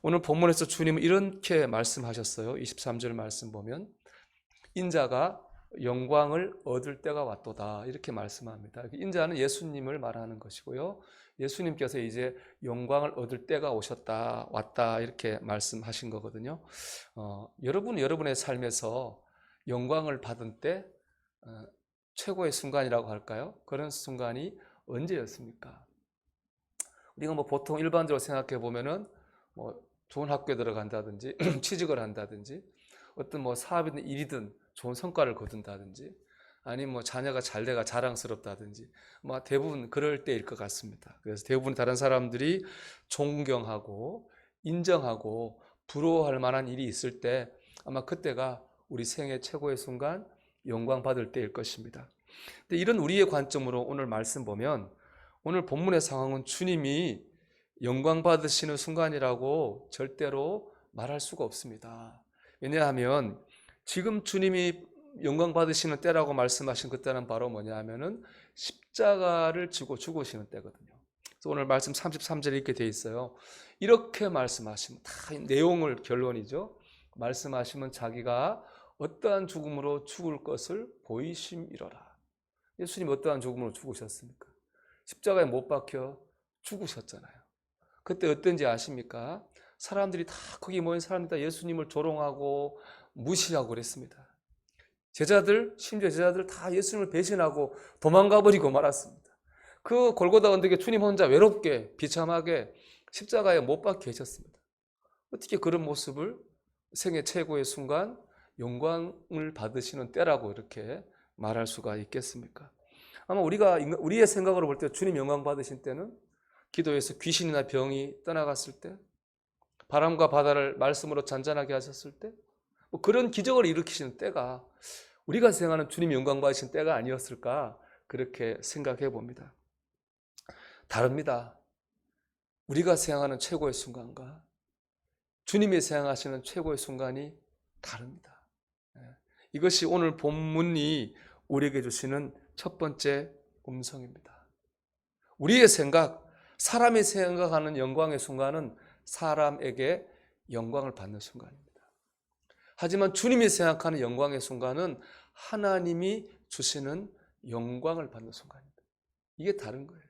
오늘 본문에서 주님은 이렇게 말씀하셨어요. 23절 말씀 보면 인자가 영광을 얻을 때가 왔도다 이렇게 말씀합니다. 인자는 예수님을 말하는 것이고요. 예수님께서 이제 영광을 얻을 때가 오셨다 왔다 이렇게 말씀하신 거거든요. 어, 여러분 여러분의 삶에서 영광을 받은 때 어, 최고의 순간이라고 할까요? 그런 순간이 언제였습니까? 우리가 뭐 보통 일반적으로 생각해 보면은 뭐 좋은 학교에 들어간다든지 취직을 한다든지 어떤 뭐 사업이든 일이든 좋은 성과를 거둔다든지 아니면 뭐 자녀가 잘 돼가 자랑스럽다든지 뭐 대부분 그럴 때일 것 같습니다. 그래서 대부분 다른 사람들이 존경하고 인정하고 부러워할 만한 일이 있을 때 아마 그때가 우리 생애 최고의 순간 영광 받을 때일 것입니다. 근데 이런 우리의 관점으로 오늘 말씀 보면 오늘 본문의 상황은 주님이 영광 받으시는 순간이라고 절대로 말할 수가 없습니다. 왜냐하면 지금 주님이 영광 받으시는 때라고 말씀하신 그때는 바로 뭐냐 하면은 십자가를 지고 죽으시는 때거든요. 그래서 오늘 말씀 33절에 이렇게 돼 있어요. 이렇게 말씀하시면 다 내용을 결론이죠. 말씀하시면 자기가 어떠한 죽음으로 죽을 것을 보이심이로라. 예수님 어떠한 죽음으로 죽으셨습니까? 십자가에 못 박혀 죽으셨잖아요. 그때 어떤지 아십니까? 사람들이 다 거기 모인 사람들이 다 예수님을 조롱하고 무시하고 그랬습니다. 제자들, 심지어 제자들 다 예수님을 배신하고 도망가 버리고 말았습니다. 그 골고다 언덕에 주님 혼자 외롭게 비참하게 십자가에 못 박혀 계셨습니다. 어떻게 그런 모습을 생애 최고의 순간 영광을 받으시는 때라고 이렇게 말할 수가 있겠습니까? 아마 우리가 우리의 생각으로 볼 때 주님 영광 받으신 때는 기도에서 귀신이나 병이 떠나갔을 때, 바람과 바다를 말씀으로 잔잔하게 하셨을 때, 뭐 그런 기적을 일으키시는 때가 우리가 생각하는 주님 영광 받으신 때가 아니었을까 그렇게 생각해 봅니다. 다릅니다. 우리가 생각하는 최고의 순간과 주님이 생각하시는 최고의 순간이 다릅니다. 예. 이것이 오늘 본문이 우리에게 주시는 첫 번째 음성입니다. 우리의 생각, 사람이 생각하는 영광의 순간은 사람에게 영광을 받는 순간입니다. 하지만 주님이 생각하는 영광의 순간은 하나님이 주시는 영광을 받는 순간입니다. 이게 다른 거예요.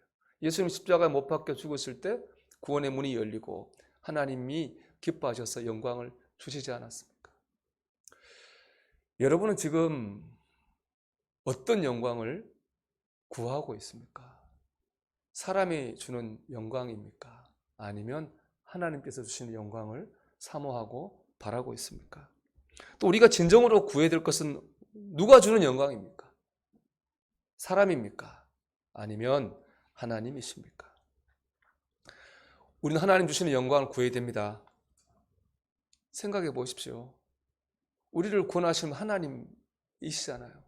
예수님 십자가에 못 박혀 죽으실 때 구원의 문이 열리고 하나님이 기뻐하셔서 영광을 주시지 않았습니까? 여러분은 지금 어떤 영광을 구하고 있습니까? 사람이 주는 영광입니까? 아니면 하나님께서 주시는 영광을 사모하고 바라고 있습니까? 또 우리가 진정으로 구해야 될 것은 누가 주는 영광입니까? 사람입니까? 아니면 하나님이십니까? 우리는 하나님 주시는 영광을 구해야 됩니다. 생각해 보십시오. 우리를 구원하시는 하나님이시잖아요.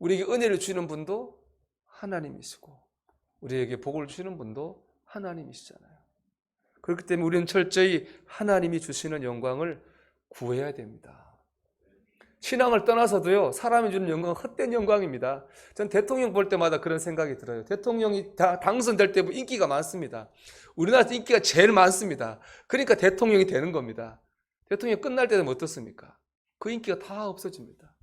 우리에게 은혜를 주시는 분도 하나님이시고, 우리에게 복을 주시는 분도 하나님이시잖아요. 그렇기 때문에 우리는 철저히 하나님이 주시는 영광을 구해야 됩니다. 신앙을 떠나서도요, 사람이 주는 영광은 헛된 영광입니다. 전 대통령 볼 때마다 그런 생각이 들어요. 대통령이 다 당선될 때 인기가 많습니다. 우리나라에서 인기가 제일 많습니다. 그러니까 대통령이 되는 겁니다. 대통령 끝날 때는 어떻습니까? 그 인기가 다 없어집니다.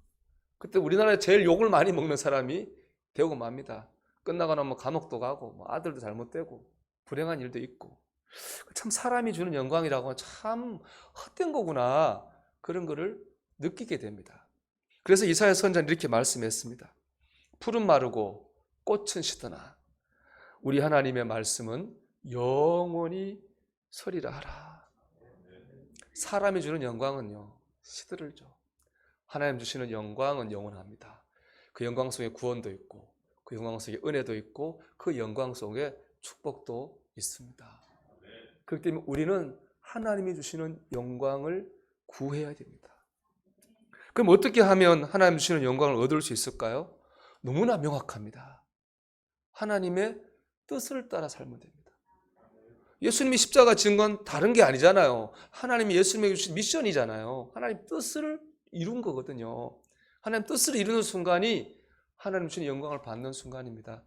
그때 우리나라에 제일 욕을 많이 먹는 사람이 되고 맙니다. 끝나고 나면 감옥도 가고, 뭐 아들도 잘못되고, 불행한 일도 있고. 참 사람이 주는 영광이라고 참 헛된 거구나. 그런 거를 느끼게 됩니다. 그래서 이사야 선자는 이렇게 말씀했습니다. 푸른 마르고 꽃은 시드나 우리 하나님의 말씀은 영원히 서리라 하라. 사람이 주는 영광은요 시들을죠. 하나님 주시는 영광은 영원합니다. 그 영광 속에 구원도 있고 그 영광 속에 은혜도 있고 그 영광 속에 축복도 있습니다. 그렇기 때문에 우리는 하나님이 주시는 영광을 구해야 됩니다. 그럼 어떻게 하면 하나님 주시는 영광을 얻을 수 있을까요? 너무나 명확합니다. 하나님의 뜻을 따라 살면 됩니다. 예수님이 십자가 진 건 다른 게 아니잖아요. 하나님이 예수님에게 주신 미션이잖아요. 하나님 뜻을 이룬 거거든요. 하나님 뜻을 이루는 순간이 하나님 주신 영광을 받는 순간입니다.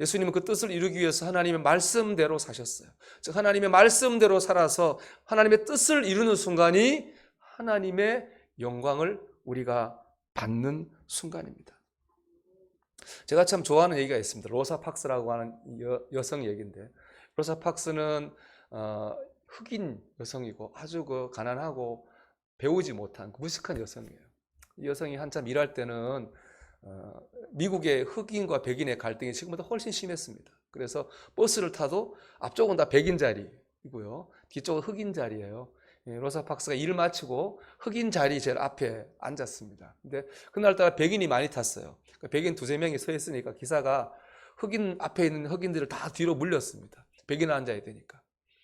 예수님은 그 뜻을 이루기 위해서 하나님의 말씀대로 사셨어요. 즉 하나님의 말씀대로 살아서 하나님의 뜻을 이루는 순간이 하나님의 영광을 우리가 받는 순간입니다. 제가 참 좋아하는 얘기가 있습니다. 로사 팍스라고 하는 여, 여성 얘기인데 로사 팍스는 어, 흑인 여성이고 아주 그 가난하고 배우지 못한 그 무식한 여성이에요. 이 여성이 한참 일할 때는 어, 미국의 흑인과 백인의 갈등이 지금보다 훨씬 심했습니다. 그래서 버스를 타도 앞쪽은 다 백인 자리이고요. 뒤쪽은 흑인 자리예요. 예, 로사 팍스가 일을 마치고 흑인 자리 제일 앞에 앉았습니다. 근데 그날따라 백인이 많이 탔어요. 그러니까 백인 두세 명이 서 있으니까 기사가 흑인 앞에 있는 흑인들을 다 뒤로 물렸습니다. 백인 앉아야 되니까.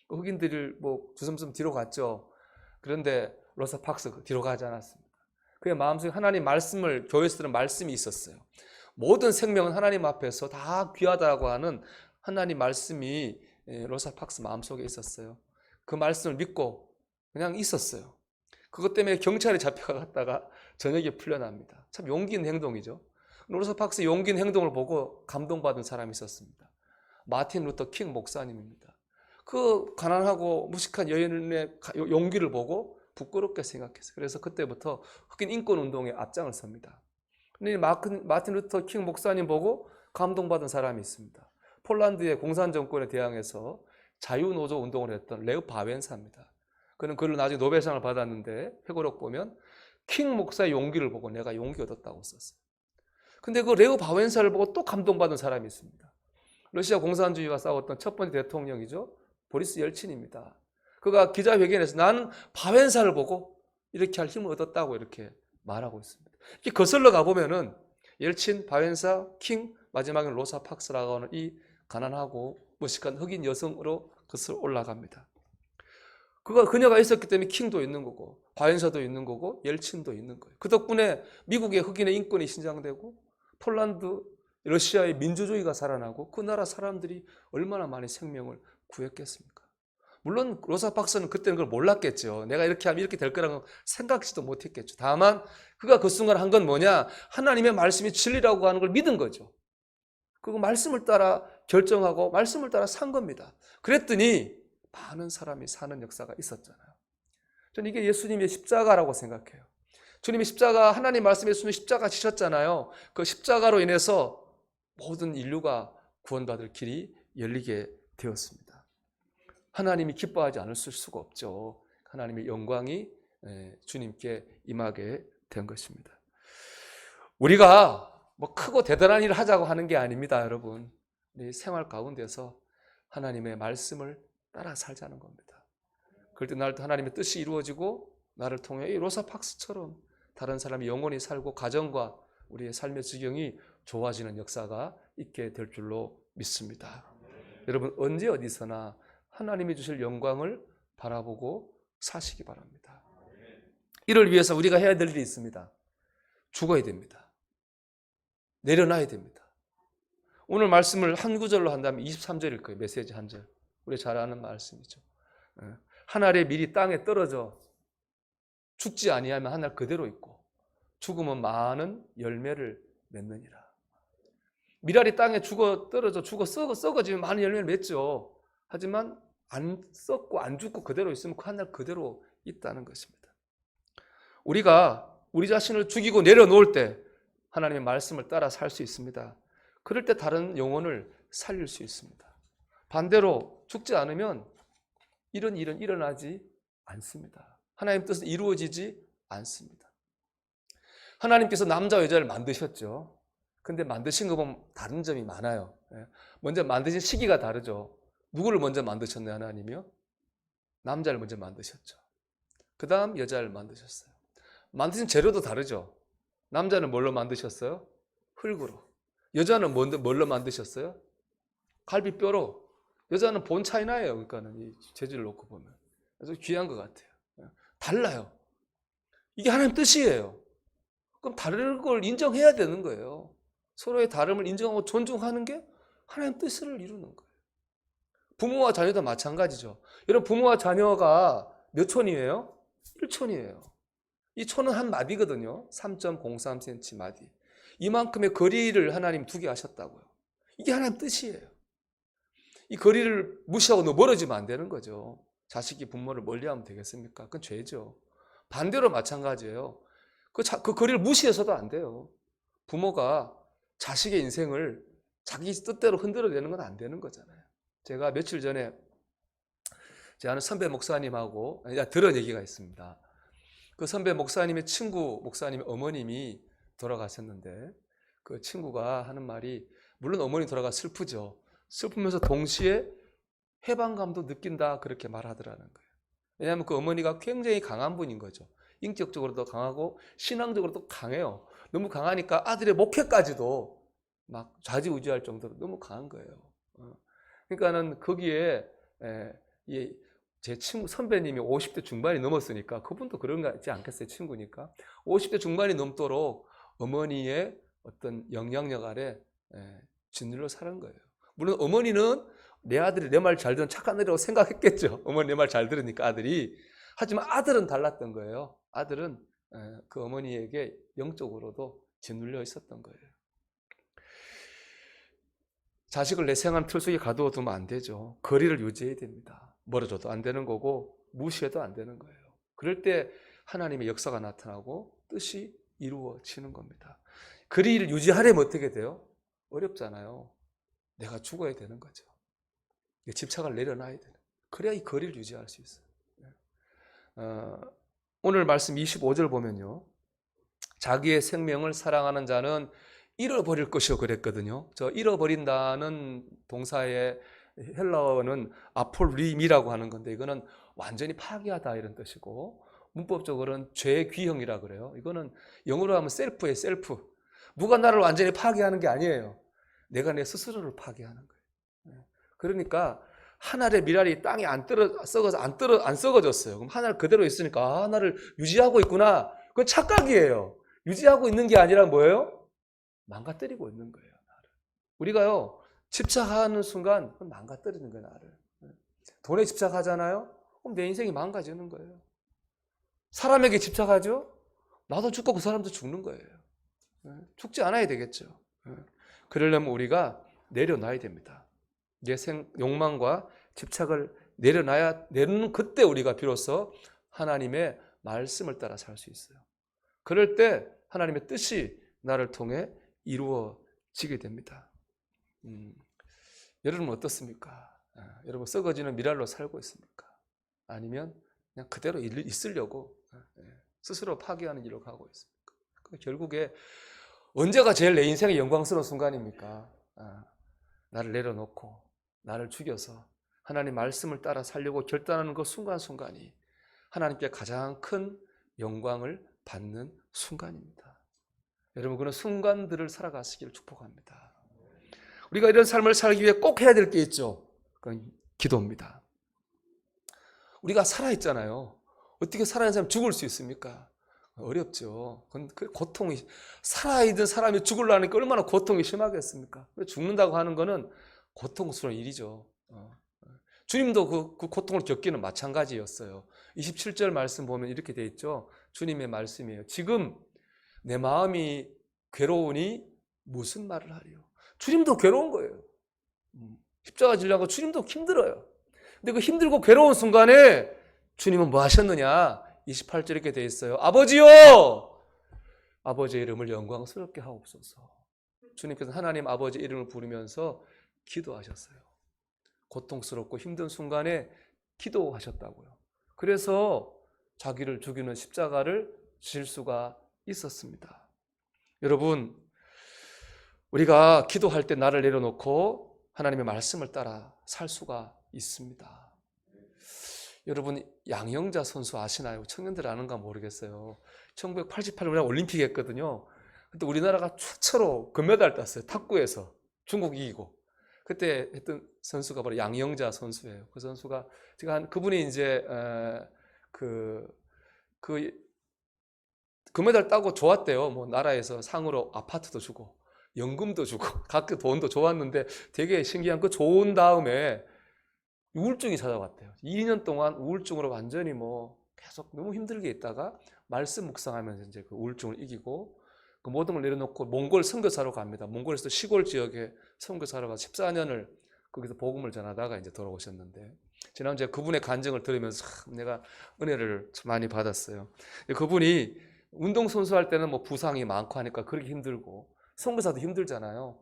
그 흑인들을 뭐 주섬주섬 뒤로 갔죠. 그런데 로사 팍스 뒤로 가지 않았습니다. 그의 마음속에 하나님 말씀을 교회에서 들은 말씀이 있었어요. 모든 생명은 하나님 앞에서 다 귀하다고 하는 하나님 말씀이 예, 로사 팍스 마음속에 있었어요. 그 말씀을 믿고 그냥 있었어요. 그것 때문에 경찰에 잡혀갔다가 저녁에 풀려납니다. 참 용기 있는 행동이죠. 로사 팍스 용기 있는 행동을 보고 감동받은 사람이 있었습니다. 마틴 루터 킹 목사님입니다. 그 가난하고 무식한 여인의 용기를 보고 부끄럽게 생각했어요. 그래서 그때부터 흑인 인권 운동에 앞장을 섭니다. 근데 마틴, 마틴 루터 킹 목사님 보고 감동받은 사람이 있습니다. 폴란드의 공산 정권에 대항해서 자유노조 운동을 했던 레오 바웬사입니다. 그는 그를 나중에 노벨상을 받았는데 회고록 보면 킹 목사의 용기를 보고 내가 용기 얻었다고 썼어요. 근데 그 레오 바웬사를 보고 또 감동받은 사람이 있습니다. 러시아 공산주의와 싸웠던 첫 번째 대통령이죠. 보리스 열친입니다. 그가 기자회견에서 나는 바웬사를 보고 이렇게 할 힘을 얻었다고 이렇게 말하고 있습니다. 이렇게 거슬러 가보면은 열친, 바웬사, 킹, 마지막에 로사 팍스라고 하는 이 가난하고 무식한 흑인 여성으로 거슬러 올라갑니다. 그가 그녀가 있었기 때문에 킹도 있는 거고 바웬사도 있는 거고 열친도 있는 거예요. 그 덕분에 미국의 흑인의 인권이 신장되고 폴란드, 러시아의 민주주의가 살아나고 그 나라 사람들이 얼마나 많은 생명을 구했겠습니까? 물론 로사 박사는 그때는 그걸 몰랐겠죠. 내가 이렇게 하면 이렇게 될 거라는 생각지도 못했겠죠. 다만 그가 그 순간 한 건 뭐냐? 하나님의 말씀이 진리라고 하는 걸 믿은 거죠. 그거 말씀을 따라 결정하고 말씀을 따라 산 겁니다. 그랬더니 많은 사람이 사는 역사가 있었잖아요. 저는 이게 예수님의 십자가라고 생각해요. 주님의 십자가 하나님 말씀에 예수님 십자가 지셨잖아요. 그 십자가로 인해서 모든 인류가 구원받을 길이 열리게 되었습니다. 하나님이 기뻐하지 않을 수가 없죠. 하나님의 영광이 주님께 임하게 된 것입니다. 우리가 뭐 크고 대단한 일을 하자고 하는 게 아닙니다, 여러분. 우리 생활 가운데서 하나님의 말씀을 따라 살자는 겁니다. 그럴 때 나를 하나님의 뜻이 이루어지고 나를 통해 이 로사 팍스처럼 다른 사람이 영원히 살고 가정과 우리의 삶의 지경이 좋아지는 역사가 있게 될 줄로 믿습니다. 여러분 언제 어디서나 하나님이 주실 영광을 바라보고 사시기 바랍니다. 이를 위해서 우리가 해야 될 일이 있습니다. 죽어야 됩니다. 내려놔야 됩니다. 오늘 말씀을 한 구절로 한다면 23절일 거예요. 메시지 한 절. 우리 잘 아는 말씀이죠. 예. 하늘의 밀이 땅에 떨어져 죽지 아니하면 하늘 그대로 있고 죽으면 많은 열매를 맺느니라. 미랄이 땅에 죽어 떨어져 죽어 썩어 썩어지면 많은 열매를 맺죠. 하지만 안 썩고 안 죽고 그대로 있으면 그 하늘 그대로 있다는 것입니다. 우리가 우리 자신을 죽이고 내려놓을 때 하나님의 말씀을 따라 살 수 있습니다. 그럴 때 다른 영혼을 살릴 수 있습니다. 반대로 죽지 않으면 이런 일은 일어나지 않습니다. 하나님 뜻은 이루어지지 않습니다. 하나님께서 남자 여자를 만드셨죠. 근데 만드신 거 보면 다른 점이 많아요. 예. 먼저 만드신 시기가 다르죠. 누구를 먼저 만드셨나요, 하나님이요? 남자를 먼저 만드셨죠. 그 다음 여자를 만드셨어요. 만드신 재료도 다르죠. 남자는 뭘로 만드셨어요? 흙으로. 여자는 뭘로 만드셨어요? 갈비뼈로. 여자는 본 차이나예요. 그러니까는 이 재질을 놓고 보면. 그래서 귀한 것 같아요. 달라요. 이게 하나님 뜻이에요. 그럼 다른 걸 인정해야 되는 거예요. 서로의 다름을 인정하고 존중하는 게 하나님 뜻을 이루는 거예요. 부모와 자녀도 마찬가지죠. 여러분 부모와 자녀가 몇 촌이에요? 1촌이에요. 이 촌은 한 마디거든요. 3.03cm 마디. 이만큼의 거리를 하나님 두게 하셨다고요. 이게 하나님 뜻이에요. 이 거리를 무시하고 너 멀어지면 안 되는 거죠. 자식이 부모를 멀리하면 되겠습니까? 그건 죄죠. 반대로 마찬가지예요. 그, 자, 그 거리를 무시해서도 안 돼요. 부모가 자식의 인생을 자기 뜻대로 흔들어내는 건 안 되는 거잖아요. 제가 며칠 전에 제 아는 선배 목사님하고 야, 들은 얘기가 있습니다. 그 선배 목사님의 친구 목사님의 어머님이 돌아가셨는데 그 친구가 하는 말이 물론 어머니 돌아가 슬프죠. 슬프면서 동시에 해방감도 느낀다 그렇게 말하더라는 거예요. 왜냐하면 그 어머니가 굉장히 강한 분인 거죠. 인격적으로도 강하고 신앙적으로도 강해요. 너무 강하니까 아들의 목회까지도 막 좌지우지할 정도로 너무 강한 거예요. 어. 그러니까는 거기에 에, 이, 제 친구 선배님이 50대 중반이 넘었으니까 그분도 그런 거 같지 않겠어요 친구니까 50대 중반이 넘도록 어머니의 어떤 영향력 아래 에, 짓눌러 사는 거예요. 물론 어머니는 내 아들이 내 말 잘 듣는 착한 아들이라고 생각했겠죠. 어머니 내 말 잘 들으니까 아들이. 하지만 아들은 달랐던 거예요. 아들은 에, 그 어머니에게 영적으로도 짓눌려 있었던 거예요. 자식을 내 생활 틀 속에 가두어두면 안 되죠. 거리를 유지해야 됩니다. 멀어져도 안 되는 거고 무시해도 안 되는 거예요. 그럴 때 하나님의 역사가 나타나고 뜻이 이루어지는 겁니다. 거리를 유지하려면 어떻게 돼요? 어렵잖아요. 내가 죽어야 되는 거죠. 집착을 내려놔야 되는. 그래야 이 거리를 유지할 수 있어요. 어, 오늘 말씀 25절 보면요. 자기의 생명을 사랑하는 자는 잃어버릴 것이요 그랬거든요. 저 잃어버린다는 동사의 헬라어는 아폴림이라고 하는 건데 이거는 완전히 파괴하다 이런 뜻이고 문법적으로는 죄귀형이라 그래요. 이거는 영어로 하면 셀프예요, 셀프. 누가 나를 완전히 파괴하는 게 아니에요. 내가 내 스스로를 파괴하는 거예요. 그러니까 하늘의 미랄이 땅에 안 떨어 썩어서 안 떨어 안 썩어졌어요. 그럼 하늘 그대로 있으니까 아, 하나를 유지하고 있구나. 그건 착각이에요. 유지하고 있는 게 아니라 뭐예요? 망가뜨리고 있는 거예요. 나를. 우리가요 집착하는 순간 망가뜨리는 거예요. 나를. 돈에 집착하잖아요. 그럼 내 인생이 망가지는 거예요. 사람에게 집착하죠. 나도 죽고 그 사람도 죽는 거예요. 죽지 않아야 되겠죠. 그러려면 우리가 내려놔야 됩니다. 내 생, 욕망과 집착을 내려놔야, 내는 그때 우리가 비로소 하나님의 말씀을 따라 살 수 있어요. 그럴 때 하나님의 뜻이 나를 통해 이루어지게 됩니다. 음, 여러분 어떻습니까? 아, 여러분 썩어지는 미랄로 살고 있습니까? 아니면 그냥 그대로 있으려고 예, 스스로 파괴하는 일로 가고 있습니까? 그 결국에 언제가 제일 내 인생의 영광스러운 순간입니까? 아, 나를 내려놓고 나를 죽여서 하나님 말씀을 따라 살려고 결단하는 그 순간순간이 하나님께 가장 큰 영광을 받는 순간입니다. 여러분 그런 순간들을 살아가시기를 축복합니다. 우리가 이런 삶을 살기 위해 꼭 해야 될 게 있죠. 그건 기도입니다. 우리가 살아있잖아요. 어떻게 살아있는 사람 죽을 수 있습니까? 어렵죠. 그 고통이 살아있는 사람이 죽으려니까 얼마나 고통이 심하겠습니까? 죽는다고 하는 거는 고통스러운 일이죠. 어. 주님도 그, 그, 고통을 겪기는 마찬가지였어요. 27절 말씀 보면 이렇게 돼 있죠. 주님의 말씀이에요. 지금 내 마음이 괴로우니 무슨 말을 하리요? 주님도 괴로운 거예요. 음, 십자가 질려고 주님도 힘들어요. 근데 그 힘들고 괴로운 순간에 주님은 뭐 하셨느냐? 28절 이렇게 돼 있어요. 아버지요! 아버지의 이름을 영광스럽게 하옵소서. 주님께서 하나님 아버지 이름을 부르면서 기도하셨어요. 고통스럽고 힘든 순간에 기도하셨다고요. 그래서 자기를 죽이는 십자가를 질 수가 있었습니다. 여러분, 우리가 기도할 때 나를 내려놓고 하나님의 말씀을 따라 살 수가 있습니다. 여러분 양영자 선수 아시나요? 청년들 아는가 모르겠어요. 1988년 올림픽 했거든요. 그때 우리나라가 최초로 금메달 땄어요. 탁구에서 중국 이기고. 그때 했던 선수가 바로 양영자 선수예요. 그 선수가 제가 한 그분이 이제 그그 그 금메달 따고 좋았대요. 뭐 나라에서 상으로 아파트도 주고 연금도 주고 각각 돈도 좋았는데 되게 신기한 그 좋은 다음에 우울증이 찾아왔대요. 2년 동안 우울증으로 완전히 뭐 계속 너무 힘들게 있다가 말씀 묵상하면서 이제 그 우울증을 이기고 그 모든 걸 내려놓고 몽골 선교사로 갑니다. 몽골에서 시골 지역에 선교사로 가서 14년을 거기서 복음을 전하다가 이제 돌아오셨는데 지난주에 그분의 간증을 들으면서 참 내가 은혜를 참 많이 받았어요. 그분이 운동선수 할 때는 뭐 부상이 많고 하니까 그렇게 힘들고 선교사도 힘들잖아요.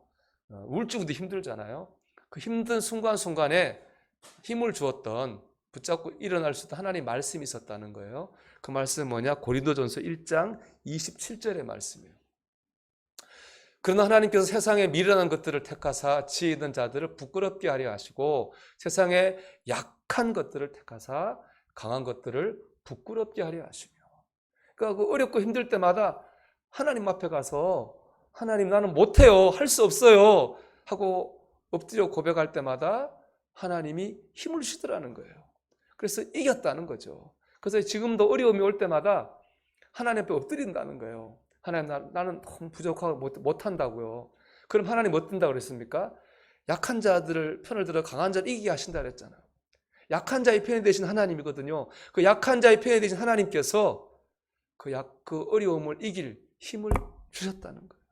어, 울증도 힘들잖아요. 그 힘든 순간순간에 힘을 주었던 붙잡고 일어날 수 있던 하나님 말씀이 있었다는 거예요. 그 말씀은 뭐냐? 고린도전서 1장 27절의 말씀이에요. 그러나 하나님께서 세상에 미련한 것들을 택하사 지혜 있는 자들을 부끄럽게 하려 하시고 세상에 약한 것들을 택하사 강한 것들을 부끄럽게 하려 하시며 그러니까 그 어렵고 힘들 때마다 하나님 앞에 가서 하나님 나는 못해요 할 수 없어요 하고 엎드려 고백할 때마다 하나님이 힘을 주시더라는 거예요. 그래서 이겼다는 거죠. 그래서 지금도 어려움이 올 때마다 하나님 앞에 엎드린다는 거예요. 하나님 나, 나는 너무 부족하고 못, 못한다고요. 그럼 하나님 어떤다 그랬습니까? 약한 자들을 편을 들어 강한 자를 이기게 하신다 그랬잖아요. 약한 자의 편이 되신 하나님이거든요. 그 약한 자의 편이 되신 하나님께서 그 약, 그 어려움을 이길 힘을 주셨다는 거예요.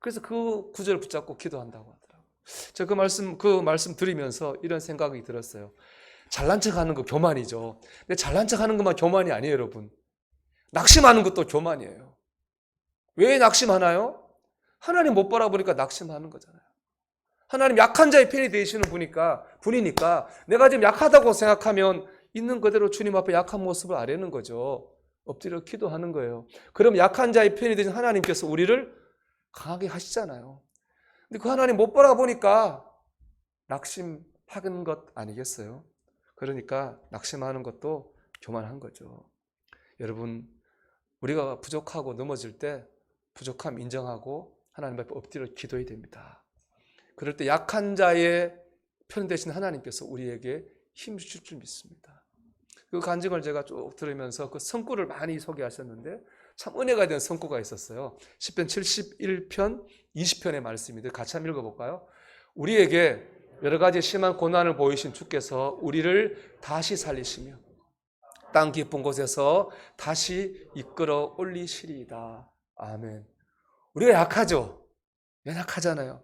그래서 그 구절을 붙잡고 기도한다고 하더라고요. 제가 그 말씀, 그 말씀 드리면서 이런 생각이 들었어요. 잘난 척 하는 거 교만이죠. 근데 잘난 척 하는 것만 교만이 아니에요, 여러분. 낙심하는 것도 교만이에요. 왜 낙심하나요? 하나님 못 바라보니까 낙심하는 거잖아요. 하나님 약한 자의 편이 되시는 분이니까, 분이니까 내가 지금 약하다고 생각하면 있는 그대로 주님 앞에 약한 모습을 아뢰는 거죠. 엎드려 기도하는 거예요. 그럼 약한 자의 편이 되신 하나님께서 우리를 강하게 하시잖아요. 근데 그 하나님 못 바라보니까 낙심하는 것 아니겠어요? 그러니까 낙심하는 것도 교만한 거죠. 여러분, 우리가 부족하고 넘어질 때 부족함 인정하고 하나님 앞에 엎드려 기도해야 됩니다. 그럴 때 약한 자의 편 되신 하나님께서 우리에게 힘 주실 줄 믿습니다. 그 간증을 제가 쭉 들으면서 그 성구를 많이 소개하셨는데 참 은혜가 된 성구가 있었어요. 10편 71편 20편의 말씀인데 같이 한번 읽어볼까요? 우리에게 여러 가지 심한 고난을 보이신 주께서 우리를 다시 살리시며 땅 깊은 곳에서 다시 이끌어 올리시리이다. 아멘. 우리가 약하죠. 연약하잖아요.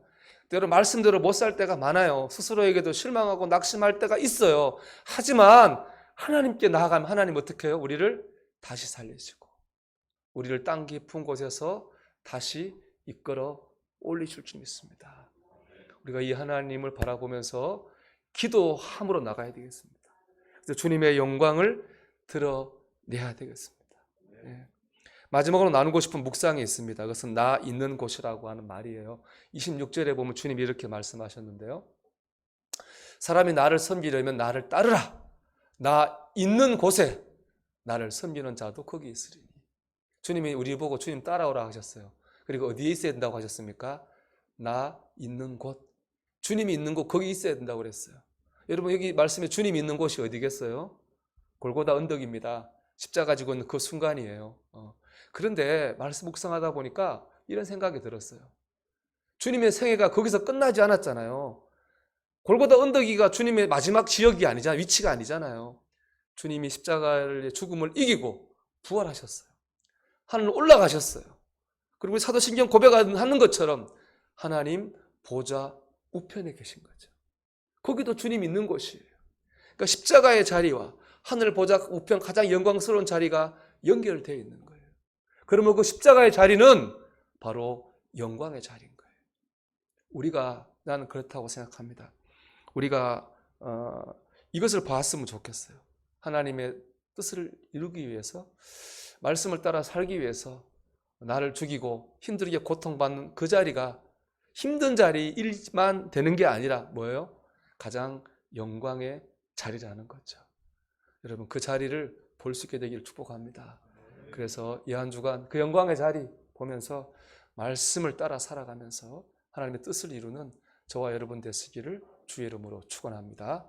때로 말씀대로 못 살 때가 많아요. 스스로에게도 실망하고 낙심할 때가 있어요. 하지만 하나님께 나아가면 하나님 어떻게 해요? 우리를 다시 살리시고 우리를 땅 깊은 곳에서 다시 이끌어 올리실 줄 믿습니다. 우리가 이 하나님을 바라보면서 기도함으로 나가야 되겠습니다. 그래서 주님의 영광을 드러내야 되겠습니다. 예. 마지막으로 나누고 싶은 묵상이 있습니다. 그것은 나 있는 곳이라고 하는 말이에요. 26절에 보면 주님이 이렇게 말씀하셨는데요. 사람이 나를 섬기려면 나를 따르라. 나 있는 곳에 나를 섬기는 자도 거기 있으리니. 주님이 우리 보고 주님 따라오라 하셨어요. 그리고 어디에 있어야 된다고 하셨습니까? 나 있는 곳. 주님이 있는 곳 거기 있어야 된다고 그랬어요. 여러분 여기 말씀에 주님이 있는 곳이 어디겠어요? 골고다 언덕입니다. 십자가 지고 있는 그 순간이에요. 어. 그런데 말씀 묵상하다 보니까 이런 생각이 들었어요. 주님의 생애가 거기서 끝나지 않았잖아요. 골고다 언덕이가 주님의 마지막 지역이 아니잖아요. 위치가 아니잖아요. 주님이 십자가의 죽음을 이기고 부활하셨어요. 하늘 올라가셨어요. 그리고 사도신경 고백하는 것처럼 하나님 보좌 우편에 계신 거죠. 거기도 주님 있는 곳이에요. 그러니까 십자가의 자리와 하늘 보좌 우편 가장 영광스러운 자리가 연결되어 있는 거예요. 그러면 그 십자가의 자리는 바로 영광의 자리인 거예요. 우리가 나는 그렇다고 생각합니다. 우리가 어, 이것을 봤으면 좋겠어요. 하나님의 뜻을 이루기 위해서 말씀을 따라 살기 위해서 나를 죽이고 힘들게 고통받는 그 자리가 힘든 자리일만 되는 게 아니라 뭐예요? 가장 영광의 자리라는 거죠. 여러분 그 자리를 볼 수 있게 되기를 축복합니다. 그래서 이 한 주간 그 영광의 자리 보면서 말씀을 따라 살아가면서 하나님의 뜻을 이루는 저와 여러분 되시기를 주의 이름으로 축원합니다.